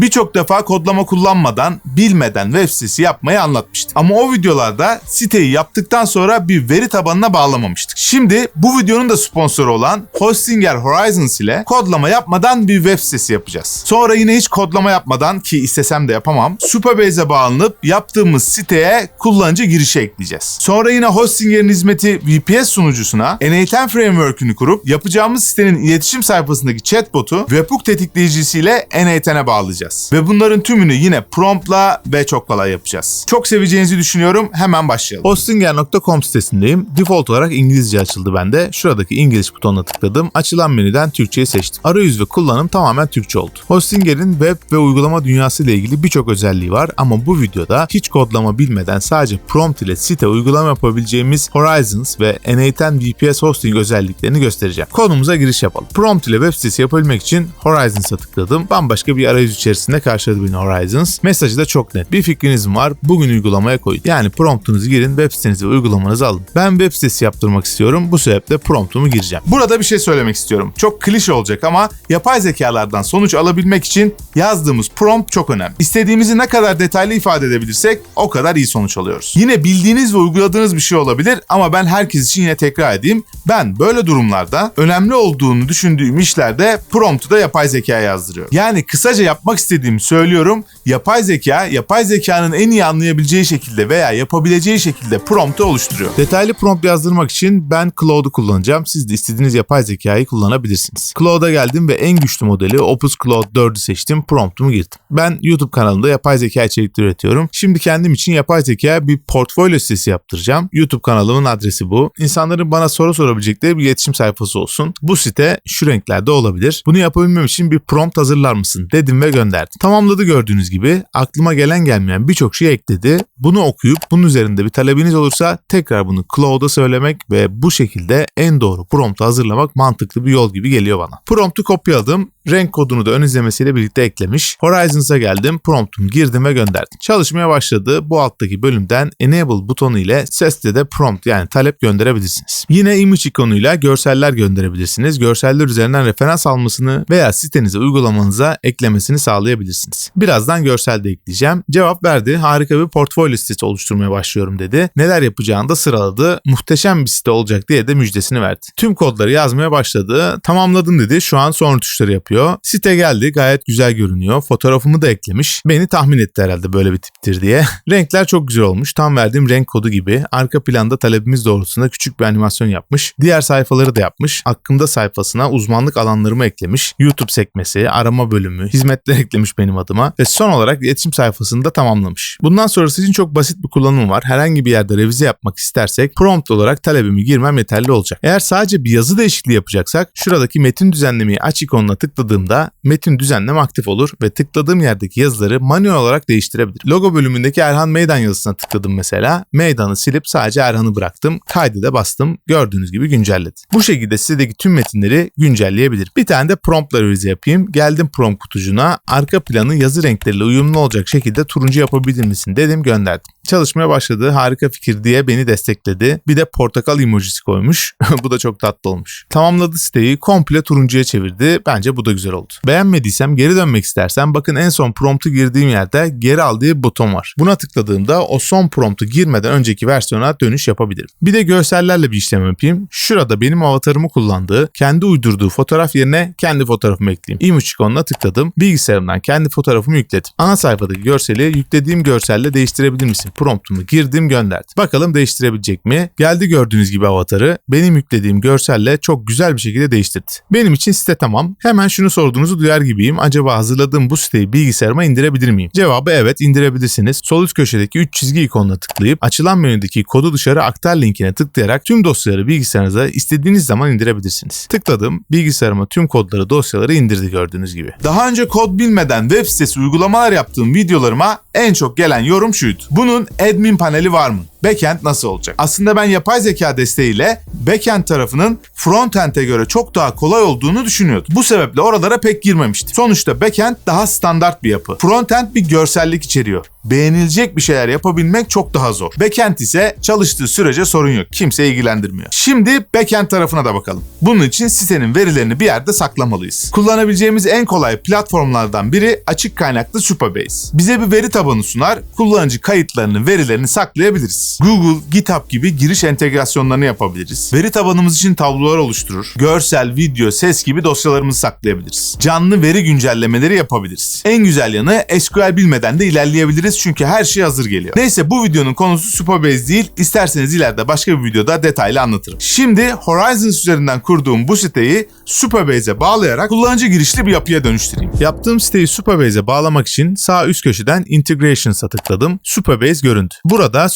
Birçok defa kodlama kullanmadan, bilmeden web sitesi yapmayı anlatmıştım. Ama o videolarda siteyi yaptıktan sonra bir veri tabanına bağlamamıştık. Şimdi bu videonun da sponsoru olan Hostinger Horizons ile kodlama yapmadan bir web sitesi yapacağız. Sonra yine hiç kodlama yapmadan ki istesem de yapamam. Superbase'e bağlanıp yaptığımız siteye kullanıcı girişi ekleyeceğiz. Sonra yine Hostinger'in hizmeti VPS sunucusuna N8 Framework'ünü kurup yapacağımız sitenin iletişim sayfasındaki chatbot'u webhook tetikleyicisiyle N8'e bağlayacağız. Ve bunların tümünü yine promptla ve çok kolay yapacağız. Çok seveceğinizi düşünüyorum. Hemen başlayalım. Hostinger.com sitesindeyim. Default olarak İngilizce açıldı bende. Şuradaki İngiliz butonuna tıkladım. Açılan menüden Türkçeyi seçtim. Arayüz ve kullanım tamamen Türkçe oldu. Hostinger'in web ve uygulama dünyası ile ilgili birçok özelliği var ama bu videoda hiç kodlama bilmeden sadece prompt ile site uygulama yapabileceğimiz Horizons ve N8 VPS hosting özelliklerini göstereceğim. Konumuza giriş yapalım. Prompt ile web sitesi yapabilmek için Horizons'a tıkladım. Bambaşka bir arayüz içerisinde karşıladı beni Horizons. Mesajı da çok net. Bir fikriniz var? Bugün uygulamaya koyun. Yani promptunuzu girin, web sitenizi ve uygulamanızı alın. Ben web sitesi yaptırmak istiyorum. Bu sebeple promptumu gireceğim. Burada bir şey söylemek istiyorum. Çok klişe olacak ama yapay zekalardan sonuç alabilmek için yazdığımız prompt çok önemli. İstediğimizi ne kadar detaylı ifade edebilirsek o kadar iyi sonuç alıyoruz. Yine bildiğiniz ve uyguladığınız bir şey olabilir ama ben herkes için yine tekrar edeyim. Ben böyle durumlarda önemli olduğunu düşündüğüm işlerde promptu da yapay zekaya yazdırıyorum. Yani kısaca yapmak istediğimi söylüyorum. Yapay zeka, yapay zekanın en iyi anlayabileceği şekilde veya yapabileceği şekilde promptu oluşturuyor. Detaylı prompt yazdırmak için ben Claude'u kullanacağım. Siz de istediğiniz yapay zekayı kullanabilirsiniz. Claude'a geldim ve en güçlü modeli Opus Claude 4'ü seçtim. Promptumu girdim. Ben YouTube kanalımda yapay zeka içerikleri üretiyorum. Şimdi kendim için yapay zekaya bir portfolyo sitesi yaptıracağım. YouTube kanalımın adresi bu. İnsanların bana soru sorabilecekleri bir iletişim sayfası olsun. Bu site şu renklerde olabilir. Bunu yapabilmem için bir prompt hazırlar mısın dedim ve gönderdim. Tamamladı gördüğünüz gibi. Aklıma gelen gelmeyen birçok şey ekledi. Bunu okuyup bunun üzerinde bir talebiniz olursa tekrar bunu Claude'a söylemek ve bu şekilde en doğru promptu hazırlamak mantıklı bir yol gibi geliyor bana. Promptu kopyaladım. Renk kodunu da ön izlemesiyle birlikte eklemiş. Horizons'a geldim, promptumu girdim ve gönderdim. Çalışmaya başladı. Bu alttaki bölümden Enable butonu ile sesle de prompt yani talep gönderebilirsiniz. Yine image ikonuyla görseller gönderebilirsiniz. Görseller üzerinden referans almasını veya sitenize uygulamanıza eklemesini sağlayabilirsiniz. Birazdan görsel de ekleyeceğim. Cevap verdi. Harika bir portfolyo sitesi oluşturmaya başlıyorum dedi. Neler yapacağını da sıraladı. Muhteşem bir site olacak diye de müjdesini verdi. Tüm kodları yazmaya başladı. Tamamladım dedi. Şu an son tuşları yapıyor. Site geldi. Gayet güzel görünüyor. Fotoğrafımı da eklemiş. Beni tahmin etti herhalde böyle bir tiptir diye. Renkler çok güzel olmuş. Tam verdiğim renk kodu gibi. Arka planda talebimiz doğrultusunda küçük bir animasyon yapmış. Diğer sayfaları da yapmış. Hakkımda sayfasına uzmanlık alanlarımı eklemiş. YouTube sekmesi, arama bölümü, hizmetler eklemiş benim adıma ve son olarak iletişim sayfasını da tamamlamış. Bundan sonrası için çok basit bir kullanım var. Herhangi bir yerde revize yapmak istersek prompt olarak talebimi girmem yeterli olacak. Eğer sadece bir yazı değişikliği yapacaksak şuradaki metin düzenlemeyi aç ikonuna tıkladığımda metin düzenleme aktif olur ve tıkladığım yerdeki yazıları manuel olarak değiştirebilirim. Logo bölümündeki Erhan Meydan yazısına tıkladım mesela. Meydanı silip sadece Erhan'ı bıraktım. Kaydı bastım. Gördüğünüz gibi güncelledi. Bu şekilde sitedeki tüm metinleri güncelleyebilir. Bir tane de promptla revize yapayım. Geldim prompt kutucuğuna. Arka planı yazı renkleriyle uyumlu olacak şekilde turuncu yapabilir misin dedim gönderdim. Çalışmaya başladı. Harika fikir diye beni destekledi. Bir de portakal emojisi koymuş. bu da çok tatlı olmuş. Tamamladı siteyi. Komple turuncuya çevirdi. Bence bu da güzel oldu. Beğenmediysem geri dönmek istersen bakın en son promptu girdiğim yerde geri al diye buton var. Buna tıkladığımda o son promptu girmeden önceki versiyona dönüş yapabilirim. Bir de görsellerle bir işlem yapayım. Şurada benim avatarımı kullandığı, kendi uydurduğu fotoğraf yerine kendi fotoğrafımı ekleyeyim. Image ikonuna tıkladım. Bilgisayarımdan kendi fotoğrafımı yükledim. Ana sayfadaki görseli yüklediğim görselle değiştirebilir misin? Promptumu girdim gönderdim. Bakalım değiştirebilecek mi? Geldi gördüğünüz gibi avatarı benim yüklediğim görselle çok güzel bir şekilde değiştirdi. Benim için site tamam. Hemen şunu sorduğunuzu duyar gibiyim. Acaba hazırladığım bu siteyi bilgisayarıma indirebilir miyim? Cevabı evet indirebilirsiniz. Sol üst köşedeki 3 çizgi ikonuna tıklayıp açılan menüdeki kodu dışarı aktar linkine tıklayarak tüm dosyaları bilgisayarınıza istediğiniz zaman indirebilirsiniz. Tıkladım. Bilgisayarıma tüm kodları dosyaları indirdi gördüğünüz gibi. Daha önce kod bilmeden web sitesi uygulamalar yaptığım videolarıma en çok gelen yorum şuydu. Bunun admin paneli var mı? Backend nasıl olacak? Aslında ben yapay zeka desteğiyle backend tarafının frontend'e göre çok daha kolay olduğunu düşünüyordum. Bu sebeple oralara pek girmemiştim. Sonuçta backend daha standart bir yapı. Frontend bir görsellik içeriyor. Beğenilecek bir şeyler yapabilmek çok daha zor. Backend ise çalıştığı sürece sorun yok. Kimse ilgilendirmiyor. Şimdi backend tarafına da bakalım. Bunun için sitenin verilerini bir yerde saklamalıyız. Kullanabileceğimiz en kolay platformlardan biri açık kaynaklı Supabase. Bize bir veri tabanı sunar, kullanıcı kayıtlarının verilerini saklayabiliriz. Google, GitHub gibi giriş entegrasyonlarını yapabiliriz. Veri tabanımız için tablolar oluşturur. Görsel, video, ses gibi dosyalarımızı saklayabiliriz. Canlı veri güncellemeleri yapabiliriz. En güzel yanı SQL bilmeden de ilerleyebiliriz çünkü her şey hazır geliyor. Neyse bu videonun konusu Supabase değil. İsterseniz ileride başka bir videoda detaylı anlatırım. Şimdi Horizons üzerinden kurduğum bu siteyi Supabase'e bağlayarak kullanıcı girişli bir yapıya dönüştüreyim. Yaptığım siteyi Supabase'e bağlamak için sağ üst köşeden Integrations'a tıkladım. Supabase göründü. Burada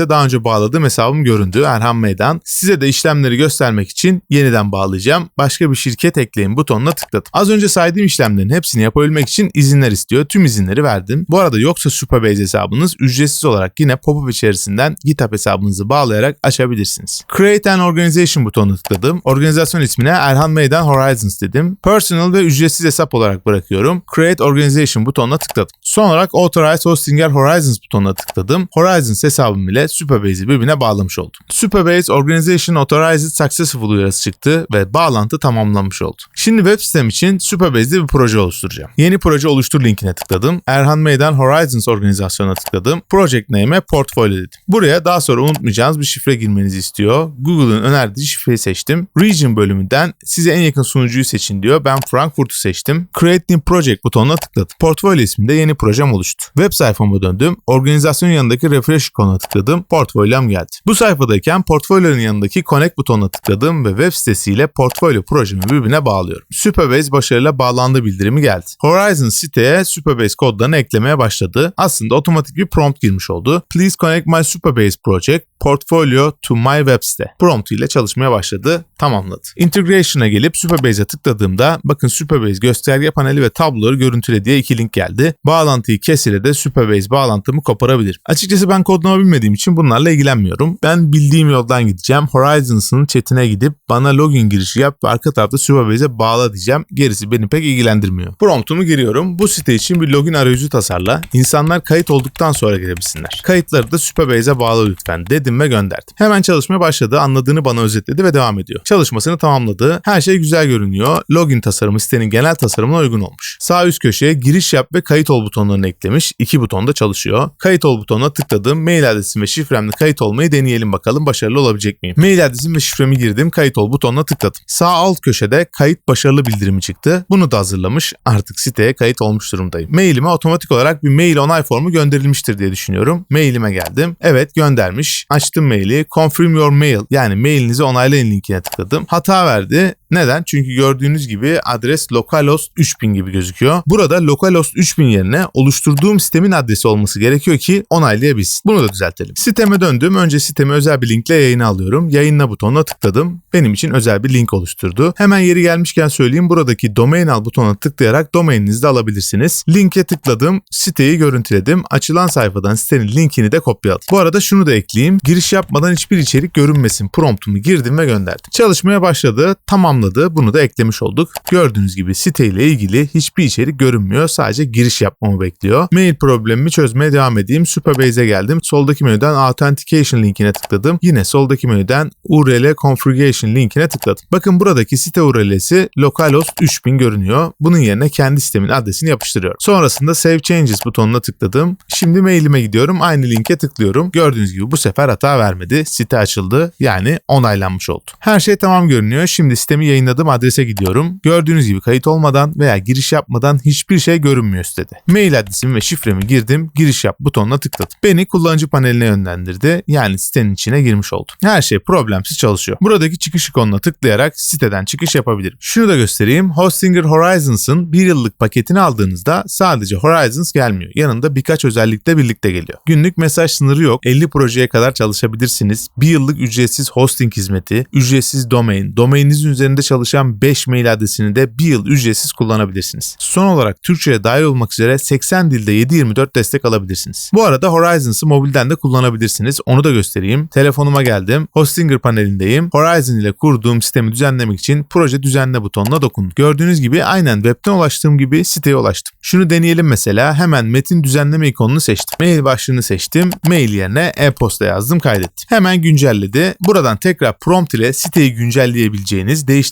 Supabase'e daha önce bağladığım hesabım göründü. Erhan Meydan. Size de işlemleri göstermek için yeniden bağlayacağım. Başka bir şirket ekleyin butonuna tıkladım. Az önce saydığım işlemlerin hepsini yapabilmek için izinler istiyor. Tüm izinleri verdim. Bu arada yoksa Supabase hesabınız ücretsiz olarak yine pop-up içerisinden GitHub hesabınızı bağlayarak açabilirsiniz. Create an Organization butonuna tıkladım. Organizasyon ismine Erhan Meydan Horizons dedim. Personal ve ücretsiz hesap olarak bırakıyorum. Create Organization butonuna tıkladım. Son olarak Authorize Hostinger Horizons butonuna tıkladım. Horizons hesabım ile Superbase'i birbirine bağlamış oldum. Superbase Organization Authorized Successful uyarısı çıktı ve bağlantı tamamlanmış oldu. Şimdi web sitem için Superbase'de bir proje oluşturacağım. Yeni proje oluştur linkine tıkladım. Erhan Meydan Horizons organizasyonuna tıkladım. Project name'e portfolio dedim. Buraya daha sonra unutmayacağınız bir şifre girmenizi istiyor. Google'ın önerdiği şifreyi seçtim. Region bölümünden size en yakın sunucuyu seçin diyor. Ben Frankfurt'u seçtim. Create New Project butonuna tıkladım. Portfolio isminde yeni projem oluştu. Web sayfama döndüm. Organizasyon yanındaki refresh ikonuna tıkladım. Portfolyom geldi. Bu sayfadayken portfolyonun yanındaki connect butonuna tıkladım ve web sitesiyle portfolyo projemi birbirine bağlıyorum. Superbase başarıyla bağlandı bildirimi geldi. Horizon siteye Superbase kodlarını eklemeye başladı. Aslında otomatik bir prompt girmiş oldu. Please connect my Superbase project portfolio to my web site. Prompt ile çalışmaya başladı. Tamamladı. Integration'a gelip Superbase'e tıkladığımda bakın Superbase gösterge paneli ve tabloları görüntüle diye iki link geldi. Bağlantıyı kes ile de Superbase bağlantımı koparabilir. Açıkçası ben kodlama bilmediğim için bunlarla ilgilenmiyorum. Ben bildiğim yoldan gideceğim. Horizons'ın chatine gidip bana login girişi yap ve arka tarafta Superbase'e bağla diyeceğim. Gerisi beni pek ilgilendirmiyor. Promptumu giriyorum. Bu site için bir login arayüzü tasarla. İnsanlar kayıt olduktan sonra girebilsinler. Kayıtları da Superbase'e bağla lütfen dedim ve gönderdim. Hemen çalışmaya başladı. Anladığını bana özetledi ve devam ediyor. Çalışmasını tamamladı. Her şey güzel görünüyor. Login tasarımı sitenin genel tasarımına uygun olmuş. Sağ üst köşeye giriş yap ve kayıt ol butonlarını eklemiş. İki buton da çalışıyor. Kayıt ol butonuna tıkladım. Mail adresim ve şifremle kayıt olmayı deneyelim bakalım başarılı olabilecek miyim? Mail adresim ve şifremi girdim. Kayıt ol butonuna tıkladım. Sağ alt köşede kayıt başarılı bildirimi çıktı. Bunu da hazırlamış. Artık siteye kayıt olmuş durumdayım. Mailime otomatik olarak bir mail onay formu gönderilmiştir diye düşünüyorum. Mailime geldim. Evet göndermiş. Açtım maili. Confirm your mail yani mailinizi onaylayın linkine tıkladım. Hata verdi. Neden? Çünkü gördüğünüz gibi adres localhost 3000 gibi gözüküyor. Burada localhost 3000 yerine oluşturduğum sistemin adresi olması gerekiyor ki onaylayabilsin. Bunu da düzeltelim. Siteme döndüm. Önce sitemi özel bir linkle yayına alıyorum. Yayınla butonuna tıkladım. Benim için özel bir link oluşturdu. Hemen yeri gelmişken söyleyeyim. Buradaki domain al butonuna tıklayarak domaininizi de alabilirsiniz. Linke tıkladım. Siteyi görüntüledim. Açılan sayfadan sitenin linkini de kopyaladım. Bu arada şunu da ekleyeyim. Giriş yapmadan hiçbir içerik görünmesin promptumu girdim ve gönderdim. Çalışmaya başladı. Tamam tamamladı. Bunu da eklemiş olduk. Gördüğünüz gibi siteyle ilgili hiçbir içerik görünmüyor. Sadece giriş yapmamı bekliyor. Mail problemimi çözmeye devam edeyim. Superbase'e geldim. Soldaki menüden Authentication linkine tıkladım. Yine soldaki menüden URL Configuration linkine tıkladım. Bakın buradaki site URL'si localhost 3000 görünüyor. Bunun yerine kendi sistemin adresini yapıştırıyorum. Sonrasında Save Changes butonuna tıkladım. Şimdi mailime gidiyorum. Aynı linke tıklıyorum. Gördüğünüz gibi bu sefer hata vermedi. Site açıldı. Yani onaylanmış oldu. Her şey tamam görünüyor. Şimdi sitemi yayınladığım adrese gidiyorum. Gördüğünüz gibi kayıt olmadan veya giriş yapmadan hiçbir şey görünmüyor sitede. Mail adresimi ve şifremi girdim. Giriş yap butonuna tıkladım. Beni kullanıcı paneline yönlendirdi. Yani sitenin içine girmiş oldum. Her şey problemsiz çalışıyor. Buradaki çıkış ikonuna tıklayarak siteden çıkış yapabilirim. Şunu da göstereyim. Hostinger Horizons'ın bir yıllık paketini aldığınızda sadece Horizons gelmiyor. Yanında birkaç özellikle birlikte geliyor. Günlük mesaj sınırı yok. 50 projeye kadar çalışabilirsiniz. Bir yıllık ücretsiz hosting hizmeti, ücretsiz domain, domaininizin üzerinde içinde çalışan 5 mail adresini de bir yıl ücretsiz kullanabilirsiniz. Son olarak Türkçe'ye dahil olmak üzere 80 dilde 7/24 destek alabilirsiniz. Bu arada Horizons'ı mobilden de kullanabilirsiniz. Onu da göstereyim. Telefonuma geldim. Hostinger panelindeyim. Horizon ile kurduğum sistemi düzenlemek için proje düzenle butonuna dokundum. Gördüğünüz gibi aynen webten ulaştığım gibi siteye ulaştım. Şunu deneyelim mesela. Hemen metin düzenleme ikonunu seçtim. Mail başlığını seçtim. Mail yerine e-posta yazdım kaydettim. Hemen güncelledi. Buradan tekrar prompt ile siteyi güncelleyebileceğiniz, değiştirebileceğiniz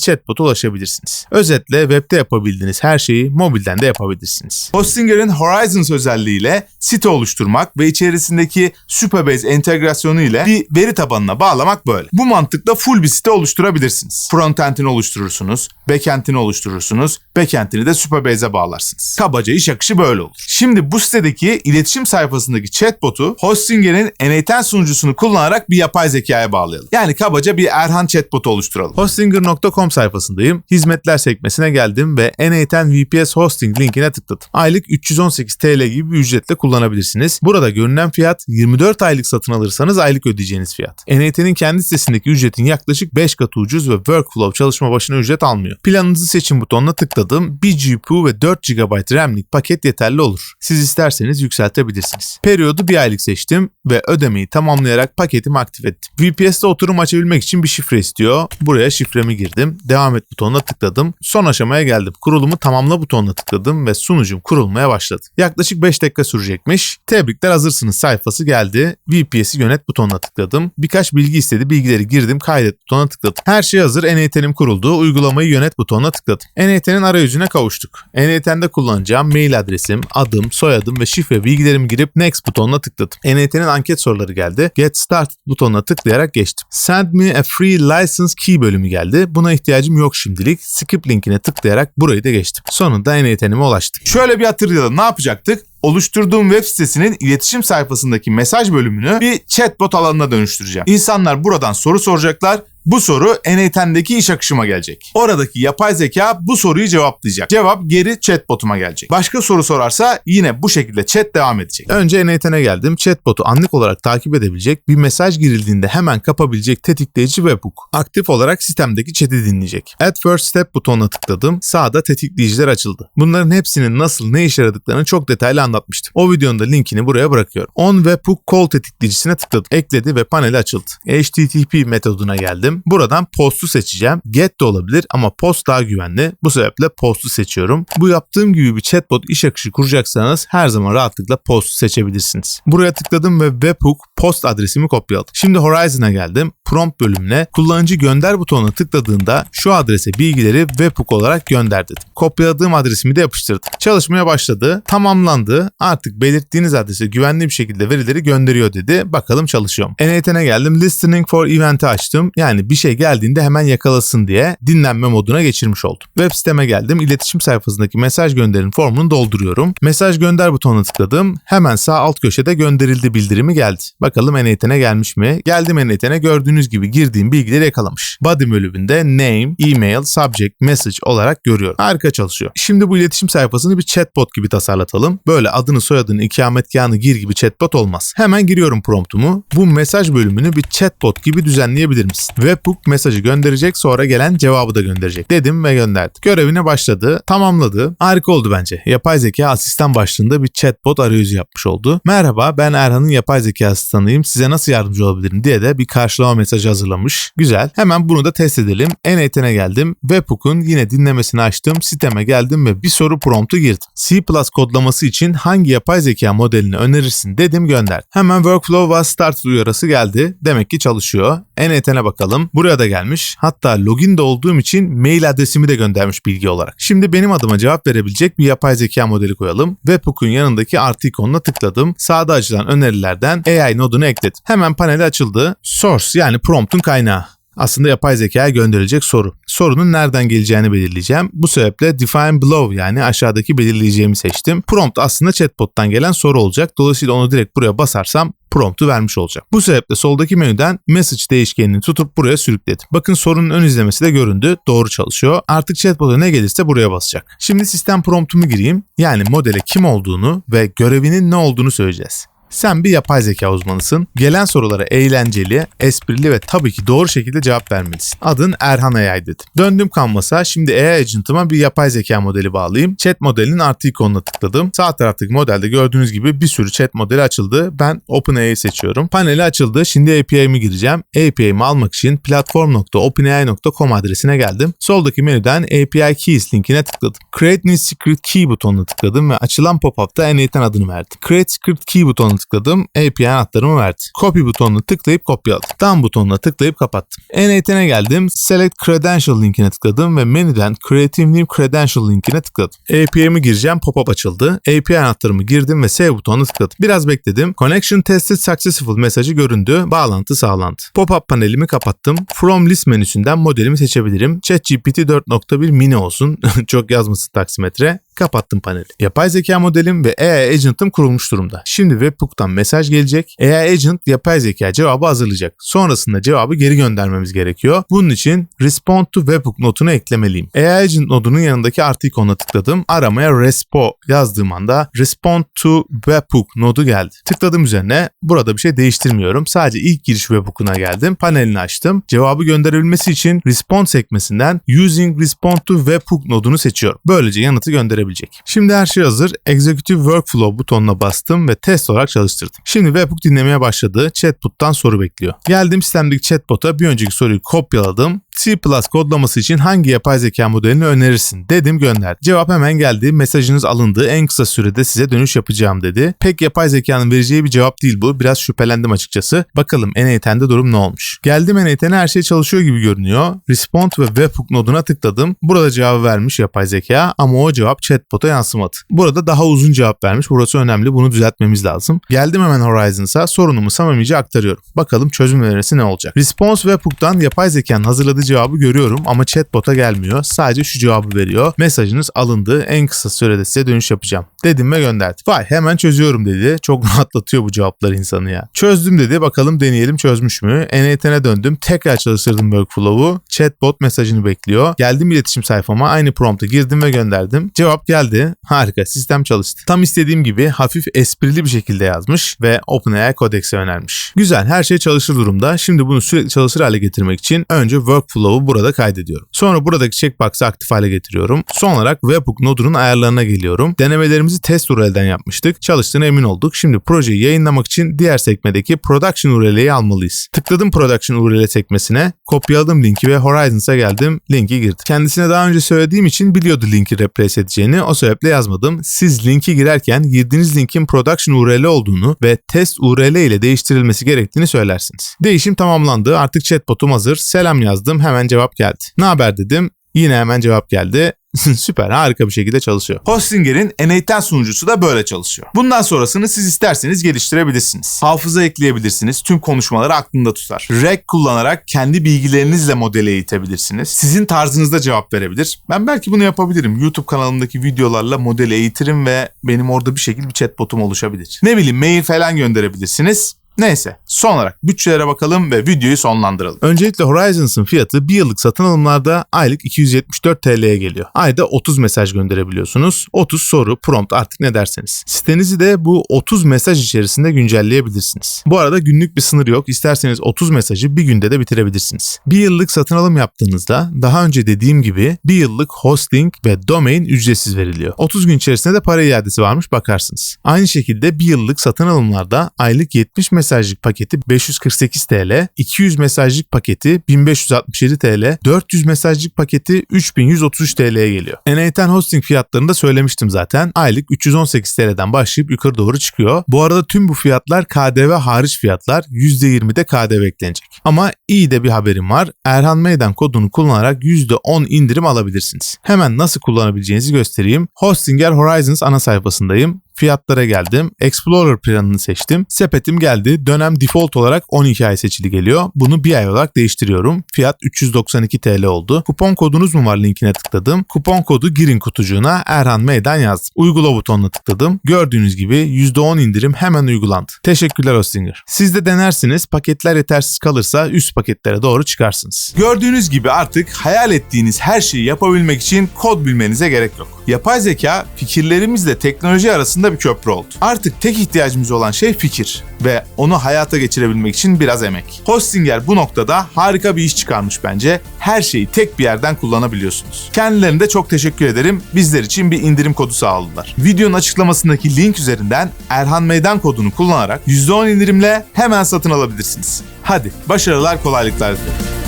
chatbot'a ulaşabilirsiniz. Özetle webde yapabildiğiniz her şeyi mobilden de yapabilirsiniz. Hostinger'in Horizons özelliğiyle site oluşturmak ve içerisindeki Supabase entegrasyonu ile bir veri tabanına bağlamak böyle. Bu mantıkla full bir site oluşturabilirsiniz. Frontend'ini oluşturursunuz, backend'ini oluşturursunuz, backend'ini de Supabase'e bağlarsınız. Kabaca iş akışı böyle olur. Şimdi bu sitedeki iletişim sayfasındaki chatbot'u Hostinger'in N8 sunucusunu kullanarak bir yapay zekaya bağlayalım. Yani kabaca bir Erhan chatbot'u oluşturalım. Hostinger.com sayfasındayım. Hizmetler sekmesine geldim ve N8 VPS Hosting linkine tıkladım. Aylık 318 TL gibi bir ücretle kullanabilirsiniz. Burada görünen fiyat 24 aylık satın alırsanız aylık ödeyeceğiniz fiyat. N8'in kendi sitesindeki ücretin yaklaşık 5 katı ucuz ve workflow çalışma başına ücret almıyor. Planınızı seçin butonuna tıkladım. 1 GPU ve 4 GB RAM'lik paket yeterli olur. Siz isterseniz yükseltebilirsiniz. Periyodu bir aylık seçtim ve ödemeyi tamamlayarak paketimi aktif ettim. VPS'te oturum açabilmek için bir şifre istiyor. Buraya şifremi girdim. Devam et butonuna tıkladım. Son aşamaya geldim. Kurulumu tamamla butonuna tıkladım ve sunucum kurulmaya başladı. Yaklaşık 5 dakika sürecekmiş. Tebrikler hazırsınız sayfası geldi. VPS'i yönet butonuna tıkladım. Birkaç bilgi istedi. Bilgileri girdim. Kaydet butonuna tıkladım. Her şey hazır. NET'nin kuruldu. Uygulamayı yönet butonuna tıkladım. NET'nin arayüzüne kavuştuk. NET'de kullanacağım mail adresim, adım, soyadım ve şifre bilgilerimi girip Next butonuna tıkladım. NET'nin anket soruları geldi. Get Started butonuna tıklayarak geçtim. Send me a free license key bölümü geldi. Buna ihtiyacım yok şimdilik. Skip linkine tıklayarak burayı da geçtim. Sonunda NET'nime ulaştık. Şöyle bir hatırlayalım. Ne yapacaktık? oluşturduğum web sitesinin iletişim sayfasındaki mesaj bölümünü bir chatbot alanına dönüştüreceğim. İnsanlar buradan soru soracaklar. Bu soru N8'deki iş akışıma gelecek. Oradaki yapay zeka bu soruyu cevaplayacak. Cevap geri chatbotuma gelecek. Başka soru sorarsa yine bu şekilde chat devam edecek. Önce N8'e geldim. Chatbotu anlık olarak takip edebilecek, bir mesaj girildiğinde hemen kapabilecek tetikleyici webhook. Aktif olarak sistemdeki chat'i dinleyecek. Add First Step butonuna tıkladım. Sağda tetikleyiciler açıldı. Bunların hepsinin nasıl ne işe yaradıklarını çok detaylı anlatmıştım. O videonun da linkini buraya bırakıyorum. On Webhook Call tetikleyicisine tıkladım. Ekledi ve paneli açıldı. HTTP metoduna geldim. Buradan post'u seçeceğim. Get de olabilir ama post daha güvenli. Bu sebeple post'u seçiyorum. Bu yaptığım gibi bir chatbot iş akışı kuracaksanız her zaman rahatlıkla post'u seçebilirsiniz. Buraya tıkladım ve webhook post adresimi kopyaladım. Şimdi Horizon'a geldim. Prompt bölümüne kullanıcı gönder butonuna tıkladığında şu adrese bilgileri webhook olarak gönder dedim. Kopyaladığım adresimi de yapıştırdım. Çalışmaya başladı. Tamamlandı. Artık belirttiğiniz adrese güvenli bir şekilde verileri gönderiyor dedi. Bakalım çalışıyor mu? N8'e geldim. Listening for Event'i açtım. Yani bir şey geldiğinde hemen yakalasın diye dinlenme moduna geçirmiş oldum. Web siteme geldim. İletişim sayfasındaki mesaj gönderin formunu dolduruyorum. Mesaj gönder butonuna tıkladım. Hemen sağ alt köşede gönderildi bildirimi geldi. Bakalım N8'e gelmiş mi? Geldim N8'e gördüğünüz gibi girdiğim bilgileri yakalamış. Body bölümünde name, email, subject, message olarak görüyorum. Harika çalışıyor. Şimdi bu iletişim sayfasını bir chatbot gibi tasarlatalım. Böyle adını soyadını ikametgahını gir gibi chatbot olmaz. Hemen giriyorum promptumu. Bu mesaj bölümünü bir chatbot gibi düzenleyebilir misin? Webhook mesajı gönderecek sonra gelen cevabı da gönderecek dedim ve gönderdim. Görevine başladı, tamamladı. Harika oldu bence. Yapay zeka asistan başlığında bir chatbot arayüzü yapmış oldu. Merhaba ben Erhan'ın yapay zeka asistanıyım. Size nasıl yardımcı olabilirim diye de bir karşılama mesajı hazırlamış. Güzel. Hemen bunu da test edelim. N8'e geldim. Webhook'un yine dinlemesini açtım. Siteme geldim ve bir soru promptu girdim. C++ kodlaması için hangi yapay zeka modelini önerirsin dedim gönder. Hemen workflow was started uyarısı geldi. Demek ki çalışıyor. N8'e bakalım. Buraya da gelmiş. Hatta login de olduğum için mail adresimi de göndermiş bilgi olarak. Şimdi benim adıma cevap verebilecek bir yapay zeka modeli koyalım. Webhook'un yanındaki artı ikonuna tıkladım. Sağda açılan önerilerden AI nodunu ekledim. Hemen paneli açıldı. Source yani promptun kaynağı aslında yapay zekaya gönderilecek soru. Sorunun nereden geleceğini belirleyeceğim. Bu sebeple define below yani aşağıdaki belirleyeceğimi seçtim. Prompt aslında chatbot'tan gelen soru olacak. Dolayısıyla onu direkt buraya basarsam promptu vermiş olacak. Bu sebeple soldaki menüden message değişkenini tutup buraya sürükledim. Bakın sorunun ön izlemesi de göründü. Doğru çalışıyor. Artık chatbot'a ne gelirse buraya basacak. Şimdi sistem promptumu gireyim. Yani modele kim olduğunu ve görevinin ne olduğunu söyleyeceğiz. Sen bir yapay zeka uzmanısın. Gelen sorulara eğlenceli, esprili ve tabii ki doğru şekilde cevap vermelisin. Adın Erhan AI dedim. Döndüm Canvas'a. Şimdi AI Agent'ıma bir yapay zeka modeli bağlayayım. Chat modelinin artı ikonuna tıkladım. Sağ taraftaki modelde gördüğünüz gibi bir sürü chat modeli açıldı. Ben OpenAI seçiyorum. Paneli açıldı. Şimdi API'mi gireceğim. API'mi almak için platform.openai.com adresine geldim. Soldaki menüden API Keys linkine tıkladım. Create New Secret Key butonuna tıkladım ve açılan pop-up'ta N8'ten adını verdim. Create Secret Key butonuna tıkladım. API anahtarımı verdi. Copy butonuna tıklayıp kopyaladım. Done butonuna tıklayıp kapattım. N8'e geldim. Select Credential linkine tıkladım ve menüden Creative New Credential linkine tıkladım. API'mi gireceğim. Pop-up açıldı. API anahtarımı girdim ve Save butonuna tıkladım. Biraz bekledim. Connection Tested Successful mesajı göründü. Bağlantı sağlandı. Pop-up panelimi kapattım. From List menüsünden modelimi seçebilirim. ChatGPT 4.1 mini olsun. Çok yazmasın taksimetre. Kapattım paneli. Yapay zeka modelim ve AI Agent'ım kurulmuş durumda. Şimdi webhook'tan mesaj gelecek. AI Agent yapay zeka cevabı hazırlayacak. Sonrasında cevabı geri göndermemiz gerekiyor. Bunun için Respond to Webhook notunu eklemeliyim. AI Agent nodunun yanındaki artı ikonuna tıkladım. Aramaya Respo yazdığım anda Respond to Webhook nodu geldi. Tıkladım üzerine. Burada bir şey değiştirmiyorum. Sadece ilk giriş webhook'una geldim. Panelini açtım. Cevabı gönderebilmesi için Response sekmesinden Using Respond to Webhook nodunu seçiyorum. Böylece yanıtı gönderebilirim verebilecek. Şimdi her şey hazır. Executive Workflow butonuna bastım ve test olarak çalıştırdım. Şimdi webhook dinlemeye başladı. Chatbot'tan soru bekliyor. Geldim sistemdeki chatbot'a bir önceki soruyu kopyaladım. C++ kodlaması için hangi yapay zeka modelini önerirsin dedim gönderdi. Cevap hemen geldi. Mesajınız alındı. En kısa sürede size dönüş yapacağım dedi. Pek yapay zekanın vereceği bir cevap değil bu. Biraz şüphelendim açıkçası. Bakalım N8'de durum ne olmuş? Geldim N8'e her şey çalışıyor gibi görünüyor. Respond ve webhook noduna tıkladım. Burada cevabı vermiş yapay zeka ama o cevap chatbot'a yansımadı. Burada daha uzun cevap vermiş. Burası önemli. Bunu düzeltmemiz lazım. Geldim hemen Horizons'a sorunumu samimice aktarıyorum. Bakalım çözüm önerisi ne olacak? Response webhook'tan yapay zekanın hazırladığı cevabı görüyorum ama chatbot'a gelmiyor. Sadece şu cevabı veriyor. Mesajınız alındı. En kısa sürede size dönüş yapacağım. Dedim ve gönderdi. Vay hemen çözüyorum dedi. Çok rahatlatıyor bu cevaplar insanı ya. Çözdüm dedi. Bakalım deneyelim çözmüş mü? N8'e döndüm. Tekrar çalıştırdım workflow'u. Chatbot mesajını bekliyor. Geldim iletişim sayfama. Aynı prompta girdim ve gönderdim. Cevap geldi. Harika. Sistem çalıştı. Tam istediğim gibi hafif esprili bir şekilde yazmış ve OpenAI Codex'e önermiş. Güzel. Her şey çalışır durumda. Şimdi bunu sürekli çalışır hale getirmek için önce workflow'u burada kaydediyorum. Sonra buradaki checkbox'ı aktif hale getiriyorum. Son olarak webhook nodunun ayarlarına geliyorum. Denemelerimizi test URL'den yapmıştık. Çalıştığına emin olduk. Şimdi projeyi yayınlamak için diğer sekmedeki production URL'yi almalıyız. Tıkladım production URL sekmesine, kopyaladım linki ve Horizons'a geldim. Linki girdim. Kendisine daha önce söylediğim için biliyordu linki replace edeceğini. O sebeple yazmadım. Siz linki girerken girdiğiniz linkin production URL olduğunu ve test URL ile değiştirilmesi gerektiğini söylersiniz. Değişim tamamlandı. Artık chatbotum hazır. Selam yazdım. Hemen cevap geldi. Ne haber dedim. Yine hemen cevap geldi. Süper harika bir şekilde çalışıyor. Hostinger'in N8 sunucusu da böyle çalışıyor. Bundan sonrasını siz isterseniz geliştirebilirsiniz. Hafıza ekleyebilirsiniz. Tüm konuşmaları aklında tutar. Rec kullanarak kendi bilgilerinizle modele eğitebilirsiniz. Sizin tarzınızda cevap verebilir. Ben belki bunu yapabilirim. YouTube kanalımdaki videolarla modeli eğitirim ve benim orada bir şekilde bir chatbotum oluşabilir. Ne bileyim mail falan gönderebilirsiniz. Neyse son olarak bütçelere bakalım ve videoyu sonlandıralım. Öncelikle Horizons'ın fiyatı bir yıllık satın alımlarda aylık 274 TL'ye geliyor. Ayda 30 mesaj gönderebiliyorsunuz. 30 soru, prompt artık ne derseniz. Sitenizi de bu 30 mesaj içerisinde güncelleyebilirsiniz. Bu arada günlük bir sınır yok. İsterseniz 30 mesajı bir günde de bitirebilirsiniz. Bir yıllık satın alım yaptığınızda daha önce dediğim gibi bir yıllık hosting ve domain ücretsiz veriliyor. 30 gün içerisinde de para iadesi varmış bakarsınız. Aynı şekilde bir yıllık satın alımlarda aylık 70 mesaj mesajlık paketi 548 TL, 200 mesajlık paketi 1567 TL, 400 mesajlık paketi 3133 TL'ye geliyor. N8 hosting fiyatlarını da söylemiştim zaten. Aylık 318 TL'den başlayıp yukarı doğru çıkıyor. Bu arada tüm bu fiyatlar KDV hariç fiyatlar. %20'de KDV eklenecek. Ama iyi de bir haberim var. Erhan Meydan kodunu kullanarak %10 indirim alabilirsiniz. Hemen nasıl kullanabileceğinizi göstereyim. Hostinger Horizons ana sayfasındayım. Fiyatlara geldim. Explorer planını seçtim. Sepetim geldi. Dönem default olarak 12 ay seçili geliyor. Bunu bir ay olarak değiştiriyorum. Fiyat 392 TL oldu. Kupon kodunuz mu var linkine tıkladım. Kupon kodu girin kutucuğuna Erhan Meydan yazdım. Uygula butonuna tıkladım. Gördüğünüz gibi %10 indirim hemen uygulandı. Teşekkürler Hostinger. Siz de denersiniz. Paketler yetersiz kalırsa üst paketlere doğru çıkarsınız. Gördüğünüz gibi artık hayal ettiğiniz her şeyi yapabilmek için kod bilmenize gerek yok. Yapay zeka fikirlerimizle teknoloji arasında arasında bir köprü oldu. Artık tek ihtiyacımız olan şey fikir ve onu hayata geçirebilmek için biraz emek. Hostinger bu noktada harika bir iş çıkarmış bence. Her şeyi tek bir yerden kullanabiliyorsunuz. Kendilerine de çok teşekkür ederim. Bizler için bir indirim kodu sağladılar. Videonun açıklamasındaki link üzerinden Erhan Meydan kodunu kullanarak %10 indirimle hemen satın alabilirsiniz. Hadi başarılar kolaylıklar dilerim.